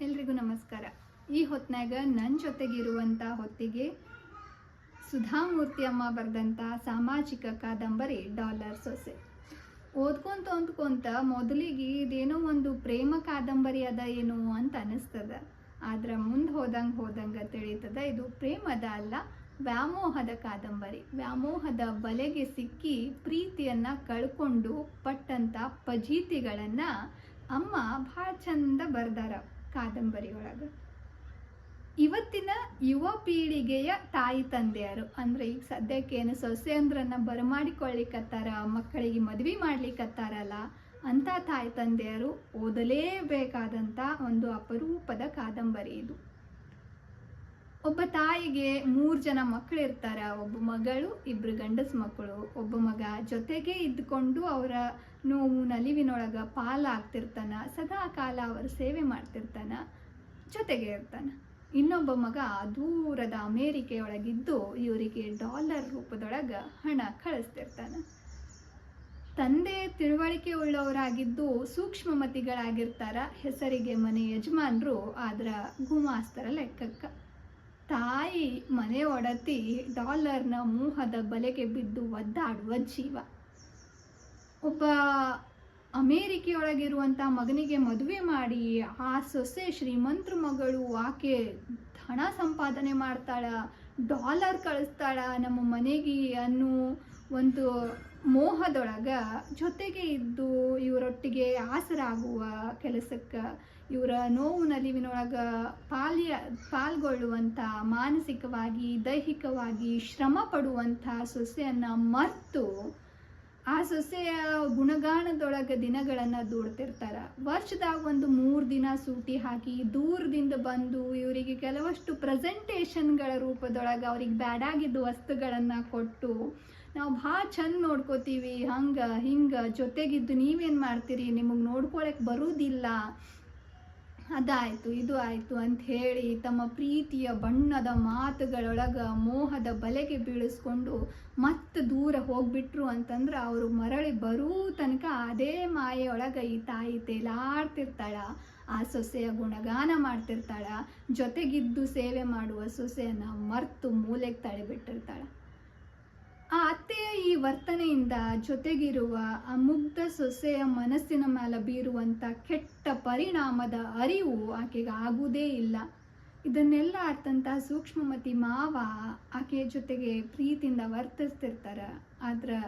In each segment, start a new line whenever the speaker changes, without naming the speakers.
ಎಲ್ರಿಗೂ ನಮಸ್ಕಾರ. ಈ ಹೊತ್ನಾಗ ನನ್ನ ಜೊತೆಗಿರುವಂಥ ಹೊತ್ತಿಗೆ ಸುಧಾಮೂರ್ತಿ ಅಮ್ಮ ಬರೆದಂಥ ಸಾಮಾಜಿಕ ಕಾದಂಬರಿ ಡಾಲರ್ ಸೊಸೆ. ಓದ್ಕೊಂತ ಓದ್ಕೊಂತ ಮೊದಲಿಗೆ ಇದೇನೋ ಒಂದು ಪ್ರೇಮ ಕಾದಂಬರಿ ಅದ ಏನು ಅಂತ ಅನಿಸ್ತದ. ಆದ್ರೆ ಮುಂದೆ ಹೋದಂಗೆ ಹೋದಂಗೆ ತಿಳಿತದ, ಇದು ಪ್ರೇಮದ ಅಲ್ಲ, ವ್ಯಾಮೋಹದ ಕಾದಂಬರಿ. ವ್ಯಾಮೋಹದ ಬಲೆಗೆ ಸಿಕ್ಕಿ ಪ್ರೀತಿಯನ್ನ ಕಳ್ಕೊಂಡು ಪಟ್ಟಂತ ಪಜೀತಿಗಳನ್ನ ಅಮ್ಮ ಭಾಳ ಚಂದ ಬರ್ದಾರ. ಕಾದಂಬರಿ ಒಳಗೆ ಇವತ್ತಿನ ಯುವ ಪೀಳಿಗೆಯ ತಾಯಿ ತಂದೆಯರು ಅಂದ್ರೆ ಈಗ ಸದ್ಯಕ್ಕೆ ಏನು ಸೊಸೆಯಂದ್ರನ್ನ ಬರಮಾಡಿಕೊಳ್ಳಿಕತ್ತಾರ, ಮಕ್ಕಳಿಗೆ ಮದುವೆ ಮಾಡ್ಲಿಕ್ಕತ್ತಾರಲ್ಲ ಅಂತ ತಾಯಿ ತಂದೆಯರು ಓದಲೇಬೇಕಾದಂತ ಒಂದು ಅಪರೂಪದ ಕಾದಂಬರಿ ಇದು. ಒಬ್ಬ ತಾಯಿಗೆ ಮೂರು ಜನ ಮಕ್ಕಳು ಇರ್ತಾರೆ ಒಬ್ಬ ಮಗಳು ಇಬ್ಬರು ಗಂಡಸು ಮಕ್ಕಳು. ಒಬ್ಬ ಮಗ ಜೊತೆಗೆ ಇದ್ಕೊಂಡು ಅವರ ನೋವು, ನಲಿವಿನೊಳಗ ಪಾಲಾಗ್ತಿರ್ತಾನ. ಸದಾ ಕಾಲ ಅವರ ಸೇವೆ ಮಾಡ್ತಿರ್ತಾನ, ಜೊತೆಗೆ ಇರ್ತಾನ. ಇನ್ನೊಬ್ಬ ಮಗ ದೂರದ ಅಮೇರಿಕೆಯೊಳಗಿದ್ದು ಇವರಿಗೆ ಡಾಲರ್ ರೂಪದೊಳಗ ಹಣ ಕಳಿಸ್ತಿರ್ತಾನೆ. ತಂದೆ ತಿಳುವಳಿಕೆ ಉಳ್ಳವರಾಗಿದ್ದು ಸೂಕ್ಷ್ಮಮತಿಗಳಾಗಿರ್ತಾರ. ಹೆಸರಿಗೆ ಮನೆ ಯಜಮಾನ್ರು ಆದ್ರ ಗುಮಾಸ್ತರ ಲೆಕ್ಕಕ್ಕ. ತಾಯಿ ಮನೆ ಒಡತಿ ಡಾಲರ್ನ ಮೋಹದ ಬಲೆಗೆ ಬಿದ್ದು ಒದ್ದಾಡುವ ಜೀವ. ಒಬ್ಬ ಅಮೇರಿಕೆಯೊಳಗಿರುವಂಥ ಮಗನಿಗೆ ಮದುವೆ ಮಾಡಿ, ಆ ಸೊಸೆ ಶ್ರೀಮಂತ್ರ ಮಗಳು ಆಕೆ ಹಣ ಸಂಪಾದನೆ ಮಾಡ್ತಾಳ, ಡಾಲರ್ ಕಳಿಸ್ತಾಳ ನಮ್ಮ ಮನೆಗೆ ಅನ್ನೋ ಒಂದು ಮೋಹದೊಳಗ ಜೊತೆಗೆ ಇದ್ದು ಇವರೊಟ್ಟಿಗೆ ಆಸರಾಗುವ ಕೆಲಸಕ್ಕೆ ಇವರ ನೋವು ನಲಿವಿನೊಳಗ ಪಾಲ್ಯ ಪಾಲ್ಗೊಳ್ಳುವಂಥ ಮಾನಸಿಕವಾಗಿ, ದೈಹಿಕವಾಗಿ ಶ್ರಮ ಪಡುವಂಥ ಸೊಸೆಯನ್ನ ಮರೆತು ಆ ಸೊಸೆಯ ಗುಣಗಾನದೊಳಗ ದಿನಗಳನ್ನು ದೂಡ್ತಿರ್ತಾರೆ. ವರ್ಷದಾಗ ಒಂದು ಮೂರು ದಿನ ಸೂಟಿ ಹಾಕಿ ದೂರದಿಂದ ಬಂದು ಇವರಿಗೆ ಕೆಲವಷ್ಟು ಪ್ರೆಸೆಂಟೇಷನ್ಗಳ ರೂಪದೊಳಗ ಅವ್ರಿಗೆ ಬ್ಯಾಡಾಗಿದ್ದ ವಸ್ತುಗಳನ್ನು ಕೊಟ್ಟು ನಾವು ಭಾಳ ಚಂದ ನೋಡ್ಕೋತೀವಿ, ಹಂಗ, ಹಿಂಗ, ಜೊತೆಗಿದ್ದು ನೀವೇನು ಮಾಡ್ತೀರಿ? ನಿಮಗೆ ನೋಡ್ಕೊಳಕ್ಕೆ ಬರುವುದಿಲ್ಲ ಅದಾಯಿತು, ಇದು ಆಯಿತು ಅಂತ ಹೇಳಿ ತಮ್ಮ ಪ್ರೀತಿಯ ಬಣ್ಣದ ಮಾತುಗಳೊಳಗೆ ಮೋಹದ ಬಲೆಗೆ ಬೀಳಿಸ್ಕೊಂಡು ಮತ್ತೆ ದೂರ ಹೋಗ್ಬಿಟ್ರು ಅಂತಂದ್ರೆ ಅವರು ಮರಳಿ ಬರೂ ತನಕ ಅದೇ ಮಾಯೆಯೊಳಗೆ ಈ ತಾಯಿ ತೇಲಾಡ್ತಿರ್ತಾಳ, ಆ ಸೊಸೆಯ ಗುಣಗಾನ ಮಾಡ್ತಿರ್ತಾಳ, ಜೊತೆಗಿದ್ದು ಸೇವೆ ಮಾಡುವ ಸೊಸೆಯನ್ನು ಮರ್ತು ಮೂಲೆಗೆ ತಳಿಬಿಟ್ಟಿರ್ತಾಳ ಆ ಅತ್ತೆಯ ಈ ವರ್ತನೆಯಿಂದ ಜೊತೆಗಿರುವ ಆ ಮುಗ್ಧ ಸೊಸೆಯ ಮನಸ್ಸಿನ ಮೇಲೆ ಬೀರುವಂಥ ಕೆಟ್ಟ ಪರಿಣಾಮದ ಅರಿವು ಆಕೆಗೆ ಆಗುವುದೇ ಇಲ್ಲ. ಇದನ್ನೆಲ್ಲ ಅರ್ಥಂತಹ ಸೂಕ್ಷ್ಮಮತಿ ಮಾವ ಆಕೆಯ ಜೊತೆಗೆ ಪ್ರೀತಿಯಿಂದ ವರ್ತಿಸ್ತಿರ್ತಾರೆ. ಆದ್ರೆ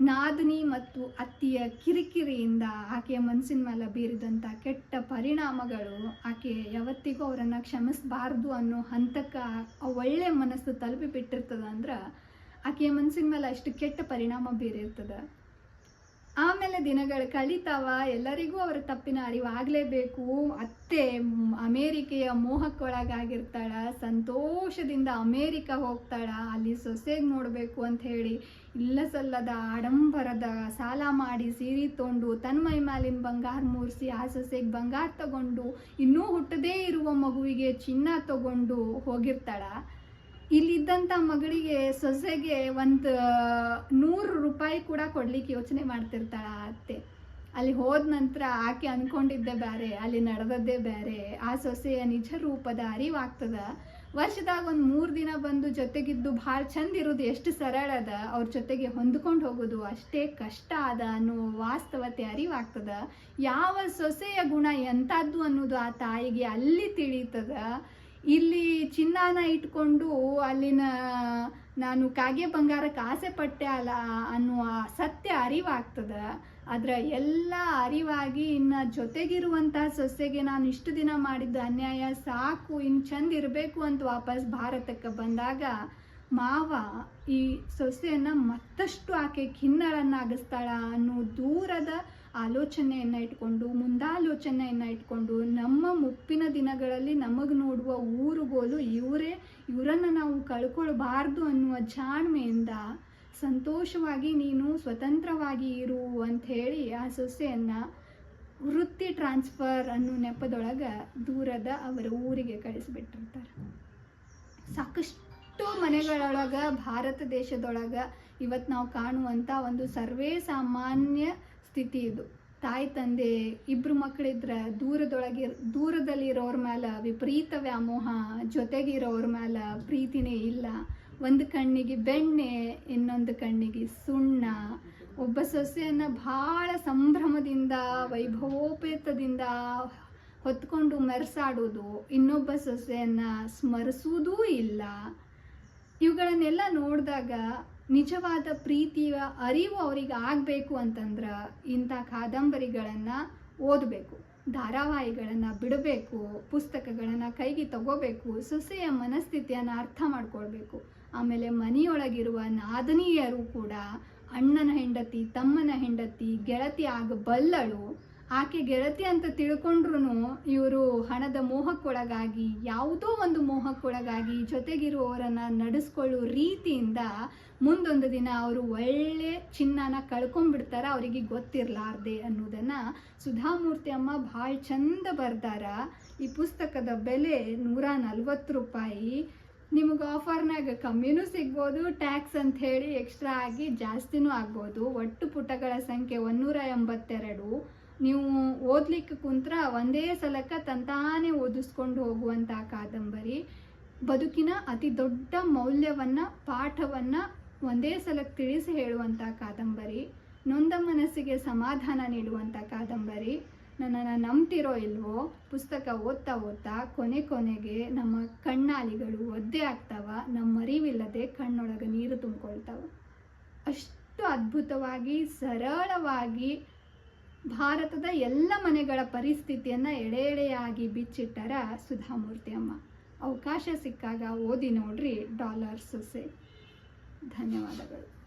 ನಾದಿನಿ ಮತ್ತು ಅತ್ತಿಯ ಕಿರಿಕಿರಿಯಿಂದ ಆಕೆಯ ಮನಸ್ಸಿನ ಮೇಲೆ ಬೀರಿದಂಥ ಕೆಟ್ಟ ಪರಿಣಾಮಗಳು ಆಕೆ ಯಾವತ್ತಿಗೂ ಅವರನ್ನು ಕ್ಷಮಿಸಬಾರ್ದು ಅನ್ನೋ ಹಂತಕ್ಕೆ ಆ ಒಳ್ಳೆ ಮನಸ್ಸು ತಲುಪಿ ಬಿಟ್ಟಿರ್ತದೆ ಅಂದ್ರೆ ಆಕೆಯ ಮನಸ್ಸಿನ ಮೇಲೆ ಅಷ್ಟು ಕೆಟ್ಟ ಪರಿಣಾಮ ಬೀರಿರ್ತದೆ. ಆಮೇಲೆ ದಿನಗಳು ಕಳೀತಾವ, ಎಲ್ಲರಿಗೂ ಅವರ ತಪ್ಪಿನ ಅರಿವಾಗಲೇಬೇಕು. ಅತ್ತೆ ಅಮೇರಿಕೆಯ ಮೋಹಕ್ಕೊಳಗಾಗಿರ್ತಾಳ, ಸಂತೋಷದಿಂದ ಅಮೇರಿಕ ಹೋಗ್ತಾಳ, ಅಲ್ಲಿ ಸೊಸೆಗೆ ನೋಡಬೇಕು ಅಂತ ಹೇಳಿ ಇಲ್ಲ ಸಲ್ಲದ ಆಡಂಬರದ ಸಾಲ ಮಾಡಿ ಸೀರೆ ತೊಗೊಂಡು ತನ್ನ ಮೈ ಮೇಲಿನ ಬಂಗಾರ ಮೂರಿಸಿ ಆ ಸೊಸೆಗೆ ಬಂಗಾರ ತಗೊಂಡು ಇನ್ನೂ ಹುಟ್ಟದೇ ಇರುವ ಮಗುವಿಗೆ ಚಿನ್ನ ತಗೊಂಡು ಹೋಗಿರ್ತಾಳ. ಇಲ್ಲಿದ್ದಂಥ ಮಗಳಿಗೆ ಸೊಸೆಗೆ ಒಂದು ನೂರು ರೂಪಾಯಿ ಕೂಡ ಕೊಡ್ಲಿಕ್ಕೆ ಯೋಚನೆ ಮಾಡ್ತಿರ್ತಾಳೆ ಅತ್ತೆ. ಅಲ್ಲಿ ಹೋದ ನಂತರ ಆಕೆ ಅನ್ಕೊಂಡಿದ್ದೆ ಬೇರೆ ಅಲ್ಲಿ ನಡೆದದ್ದೇ ಬೇರೆ ಆ ಸೊಸೆಯ ನಿಜ ರೂಪದ ಅರಿವಾಗ್ತದ. ವರ್ಷದಾಗ ಒಂದು ಮೂರು ದಿನ ಬಂದು ಜೊತೆಗಿದ್ದು ಭಾಳ ಚಂದ ಇರೋದು ಎಷ್ಟು ಸರಳ ಅದ. ಅವ್ರ ಜೊತೆಗೆ ಹೊಂದ್ಕೊಂಡು ಹೋಗೋದು ಅಷ್ಟೇ ಕಷ್ಟ ಅದ ಅನ್ನೋ ವಾಸ್ತವತೆ ಅರಿವಾಗ್ತದ. ಯಾವ ಸೊಸೆಯ ಗುಣ ಎಂಥದ್ದು ಅನ್ನೋದು ಆ ತಾಯಿಗೆ ಅಲ್ಲಿ ತಿಳಿತದ. ಇಲ್ಲಿ ಚಿನ್ನಾನ ಇಟ್ಕೊಂಡು ಅಲ್ಲಿನ ನಾನು ಕಾಗೆ ಬಂಗಾರಕ್ಕೆ ಆಸೆ ಪಟ್ಟೆ ಅಲ್ಲ ಅನ್ನುವ ಸತ್ಯ ಅರಿವಾಗ್ತದ. ಅದರ ಎಲ್ಲ ಅರಿವಾಗಿ ಇನ್ನು ಜೊತೆಗಿರುವಂತಹ ಸೊಸೆಗೆ ನಾನು ಇಷ್ಟು ದಿನ ಮಾಡಿದ್ದ ಅನ್ಯಾಯ ಸಾಕು ಇನ್ನು ಚಂದ ಇರಬೇಕು ಅಂತ ವಾಪಸ್ ಭಾರತಕ್ಕೆ ಬಂದಾಗ ಮಾವ ಈ ಸೊಸೆಯನ್ನು ಮತ್ತಷ್ಟು ಆಕೆ ಖಿನ್ನರನ್ನಾಗಿಸ್ತಾಳ ಅನ್ನೋ ದೂರದ ಆಲೋಚನೆಯನ್ನ ಇಟ್ಕೊಂಡು, ಮುಂದಾಲೋಚನೆಯನ್ನು ಇಟ್ಕೊಂಡು, ನಮ್ಮ ಮುಪ್ಪಿನ ದಿನಗಳಲ್ಲಿ ನಮಗೆ ನೋಡುವ ಊರುಗೋಲು ಇವರೇ, ಇವರನ್ನು ನಾವು ಕಳ್ಕೊಳ್ಬಾರ್ದು ಅನ್ನುವ ಜಾಣ್ಮೆಯಿಂದ ಸಂತೋಷವಾಗಿ ನೀನು ಸ್ವತಂತ್ರವಾಗಿ ಇರು ಅಂತ ಹೇಳಿ ಆ ಸೊಸೆಯನ್ನು ವೃತ್ತಿ ಟ್ರಾನ್ಸ್ಫರ್ ಅನ್ನೋ ನೆಪದೊಳಗೆ ದೂರದ ಅವರ ಊರಿಗೆ ಕಳಿಸ್ಬಿಟ್ಟಿರ್ತಾರೆ. ಸಾಕಷ್ಟು ಮನೆಗಳೊಳಗೆ, ಭಾರತ ದೇಶದೊಳಗೆ ಇವತ್ತು ನಾವು ಕಾಣುವಂಥ ಒಂದು ಸರ್ವೇ ಸಾಮಾನ್ಯ ಸ್ಥಿತಿ ಇದು. ತಾಯಿ, ತಂದೆ ಇಬ್ಬರು ಮಕ್ಕಳಿದ್ರೆ ದೂರದೊಳಗೆ, ದೂರದಲ್ಲಿರೋರ ಮೇಲೆ ವಿಪರೀತ ವ್ಯಾಮೋಹ, ಜೊತೆಗಿರೋರ ಮೇಲೆ ಪ್ರೀತಿನೇ ಇಲ್ಲ. ಒಂದು ಕಣ್ಣಿಗೆ ಬೆಣ್ಣೆ, ಇನ್ನೊಂದು ಕಣ್ಣಿಗೆ ಸುಣ್ಣ. ಒಬ್ಬ ಸೊಸೆಯನ್ನು ಭಾಳ ಸಂಭ್ರಮದಿಂದ, ವೈಭವೋಪೇತದಿಂದ ಹೊತ್ಕೊಂಡು ಮೆರೆಸಾಡೋದು, ಇನ್ನೊಬ್ಬ ಸೊಸೆಯನ್ನು ಸ್ಮರಿಸುವುದೂ ಇಲ್ಲ. ಇವುಗಳನ್ನೆಲ್ಲ ನೋಡಿದಾಗ ನಿಜವಾದ ಪ್ರೀತಿಯ ಅರಿವು ಅವರಿಗೆ ಆಗಬೇಕು ಅಂತಂದ್ರೆ ಇಂಥ ಕಾದಂಬರಿಗಳನ್ನು ಓದಬೇಕು, ಧಾರಾವಾಹಿಗಳನ್ನು ಬಿಡಬೇಕು, ಪುಸ್ತಕಗಳನ್ನು ಕೈಗೆ ತಗೋಬೇಕು, ಸೊಸೆಯ ಮನಸ್ಥಿತಿಯನ್ನು ಅರ್ಥ ಮಾಡ್ಕೊಳ್ಬೇಕು. ಆಮೇಲೆ ಮನೆಯೊಳಗಿರುವ ನಾದನೀಯರು ಕೂಡ ಅಣ್ಣನ ಹೆಂಡತಿ, ತಮ್ಮನ ಹೆಂಡತಿ, ಗೆಳತಿ ಆಗಬಲ್ಲಳು ಆಕೆ ಗೆಳತಿ ಅಂತ ತಿಳ್ಕೊಂಡ್ರು ಇವರು ಹಣದ ಮೋಹಕ್ಕೊಳಗಾಗಿ, ಯಾವುದೋ ಒಂದು ಮೋಹಕ್ಕೊಳಗಾಗಿ ಜೊತೆಗಿರುವವರನ್ನು ನಡೆಸ್ಕೊಳ್ಳೋ ರೀತಿಯಿಂದ ಮುಂದೊಂದು ದಿನ ಅವರು ಒಳ್ಳೆ ಚಿನ್ನನ ಕಳ್ಕೊಂಡ್ಬಿಡ್ತಾರ, ಅವರಿಗೆ ಗೊತ್ತಿರಲಾರ್ದೆ ಅನ್ನೋದನ್ನು ಸುಧಾಮೂರ್ತಿ ಅಮ್ಮ ಭಾಳ ಚಂದ ಬರ್ದಾರ. ಈ ಪುಸ್ತಕದ ಬೆಲೆ ನೂರ ನಲ್ವತ್ತು ರೂಪಾಯಿ. ನಿಮಗೆ ಆಫರ್ನಾಗ ಕಮ್ಮಿನೂ ಸಿಗ್ಬೋದು, ಟ್ಯಾಕ್ಸ್ ಅಂತ ಹೇಳಿ ಎಕ್ಸ್ಟ್ರಾ ಆಗಿ ಜಾಸ್ತಿನೂ ಆಗ್ಬೋದು. ಒಟ್ಟು ಪುಟಗಳ ಸಂಖ್ಯೆ ಒಂದೂರ ಎಂಬತ್ತೆರಡು. ನೀವು ಓದ್ಲಿಕ್ಕೆ ಕುಂತ್ರ ಒಂದೇ ಸಲಕ್ಕ ತಂತಾನೆ ಓದಿಸ್ಕೊಂಡು ಹೋಗುವಂಥ ಕಾದಂಬರಿ. ಬದುಕಿನ ಅತಿ ದೊಡ್ಡ ಮೌಲ್ಯವನ್ನು, ಪಾಠವನ್ನು ಒಂದೇ ಸಲಕ್ಕೆ ತಿಳಿಸಿ ಹೇಳುವಂಥ ಕಾದಂಬರಿ. ನೊಂದ ಮನಸ್ಸಿಗೆ ಸಮಾಧಾನ ನೀಡುವಂಥ ಕಾದಂಬರಿ. ನನ್ನನ್ನು ನಂಬ್ತಿರೋ ಇಲ್ವೋ, ಪುಸ್ತಕ ಓದ್ತಾ ಓದ್ತಾ ಕೊನೆ ಕೊನೆಗೆ ನಮ್ಮ ಕಣ್ಣಾಲಿಗಳು ಒದ್ದೆ ಆಗ್ತಾವ ನಮ್ಮ ಅರಿವಿಲ್ಲದೆ ಕಣ್ಣೊಳಗೆ ನೀರು ತುಂಬಿಕೊಳ್ತಾವ. ಅಷ್ಟು ಅದ್ಭುತವಾಗಿ, ಸರಳವಾಗಿ ಭಾರತದ ಎಲ್ಲ ಮನೆಗಳ ಪರಿಸ್ಥಿತಿಯನ್ನು ಎಡೆ ಎಡೆಯಾಗಿ ಬಿಚ್ಚಿಟ್ಟರ ಸುಧಾಮೂರ್ತಿ ಅಮ್ಮ. ಅವಕಾಶ ಸಿಕ್ಕಾಗ ಓದಿ ನೋಡ್ರಿ ಡಾಲರ್ ಸೊಸೆ. ಧನ್ಯವಾದಗಳು.